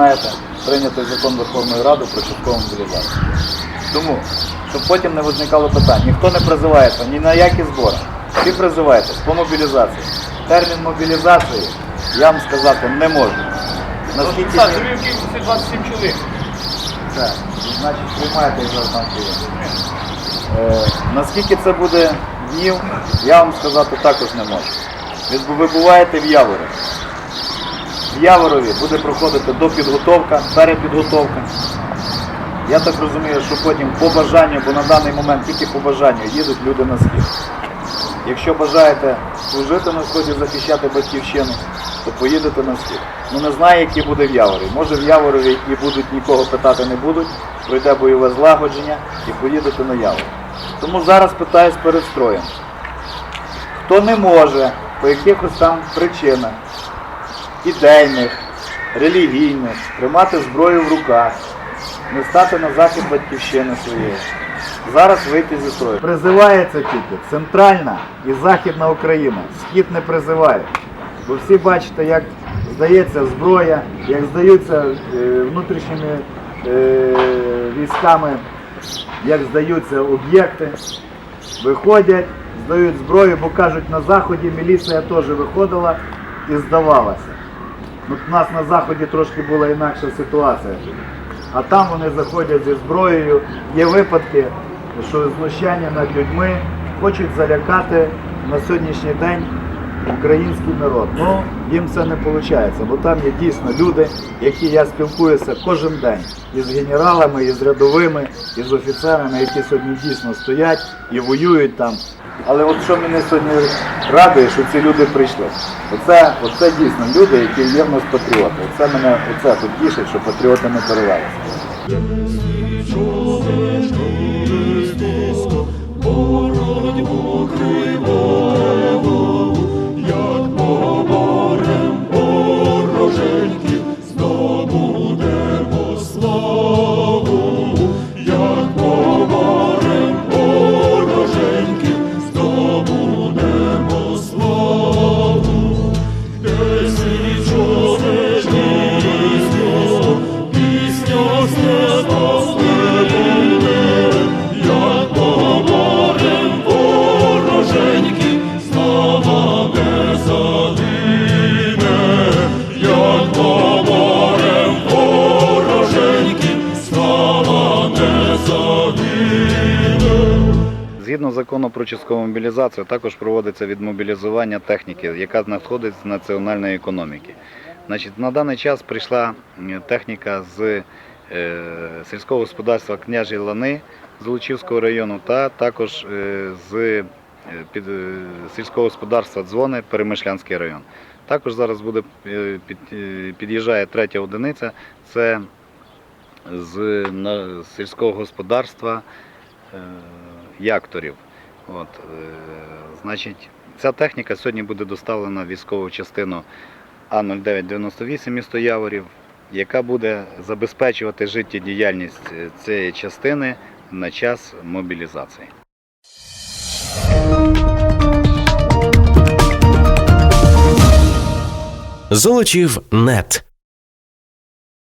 знаєте, прийнятий закон Верховної Ради про часткову мобілізацію. Тому, щоб потім не виникало питань, ніхто не призивається ні на які збори. Всі призиваєтесь по мобілізації. Термін мобілізації я вам сказати не можу. Наскільки Так, тобі в кількості 27 чоловік. так, значить приймаєте його там Е, наскільки це буде днів, я вам сказати також не можу. Ви буваєте в Яворі. Яворові буде проходити допідготовка, перепідготовка. Я так розумію, що потім по бажанню, бо на даний момент тільки по бажанню їдуть люди на схід. Якщо бажаєте служити на сході, захищати батьківщину, то поїдете на схід. Ну не знаю, який буде в Яворі. Може в Яворові і будуть нікого питати не будуть, пройде бойове злагодження і поїдете на Явор. Тому зараз питаюсь перед строєм. Хто не може по якихось там причинах ідейних, релігійних, тримати зброю в руках, не стати на захист батьківщини своєї. Зараз вийти зі строю. Призивається тільки центральна і західна Україна. Схід не призиває. Бо всі бачите, як здається зброя, як здаються е, внутрішніми е, військами, як здаються об'єкти. Виходять, здають зброю, бо кажуть, на заході міліція теж виходила і здавалася. Ну, у нас на заході трошки була інакша ситуація. А там вони заходять зі зброєю. Є випадки, що знущання над людьми хочуть залякати на сьогоднішній день український народ. Ну, їм це не виходить, бо там є дійсно люди, які я спілкуюся кожен день із генералами, із рядовими, із офіцерами, які сьогодні дійсно стоять і воюють там. Але от що мене сьогодні радує, що ці люди прийшли. Оце, оце дійсно люди, які є в нас патріоти. Оце мене оце тут тішить, що патріоти не перевелися. Боротьбу криваву, Згідно закону про часткову мобілізацію, також проводиться відмобілізування техніки, яка знаходиться з національної економіки. Значить, на даний час прийшла техніка з е, сільського господарства княжі Лани з Лучівського району та також е, з е, під, е, сільського господарства Дзвони Перемишлянський район. Також зараз буде е, під, е, під'їжджає третя одиниця. Це з сільського господарства е, якторів. От, е, значить, ця техніка сьогодні буде доставлена в військову частину А0998 місто Яворів, яка буде забезпечувати життєдіяльність е, цієї частини на час мобілізації. Золочів нет.